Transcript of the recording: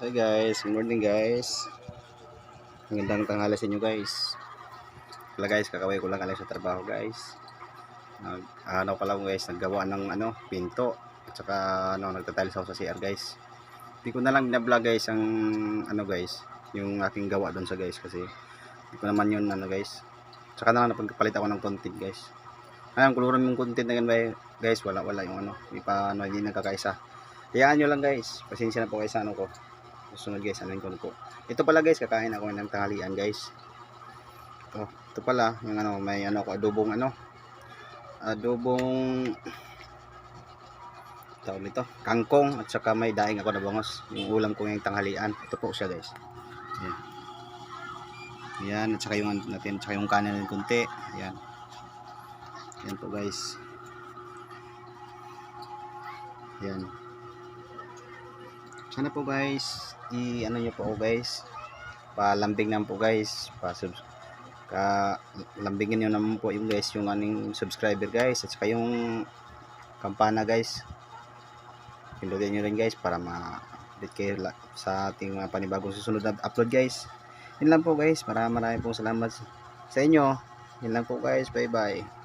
Hi guys, good morning guys. Magandang tanghali sa inyo guys. Wala guys, kakaway ko lang alam sa trabaho guys. Nag, ano pa lang guys, naggawa ng ano, pinto. At saka ano, nagtatiles ako sa CR guys. Hindi ko na lang na-vlog guys ang ano guys, yung aking gawa doon sa guys kasi hindi ko naman yun ano guys. Tsaka na lang napagpalit ako ng content guys. Ngayon, kuluran yung content na ganun guys, wala wala yung ano, hindi pa ano, hindi nagkakaisa. Hayaan nyo lang guys, pasensya na po kayo sa ano ko. Susunod guys, ano ko po. Ito pala guys, kakain ako ng tanghalian guys. Ito, ito pala, yung ano, may ano ko, adobong ano. Adobong tawag nito, kangkong at saka may daing ako na bangos. Yung ulam ko ngayong tanghalian. Ito po siya guys. Ayan. Ayan, at saka yung ano natin, at saka yung kanin ng kunti. Ayan. Ayan po guys. Ayan. Sana po guys, i ano niyo po ako guys. Palambing naman po guys. Pa sub ka lambingin niyo naman po yung guys yung aning subscriber guys at saka yung kampana guys. Pindutin niyo rin guys para ma-update kayo la- sa ating mga panibagong susunod na upload guys. Yun lang po guys. Maraming maraming po salamat sa inyo. Yun lang po guys. Bye bye.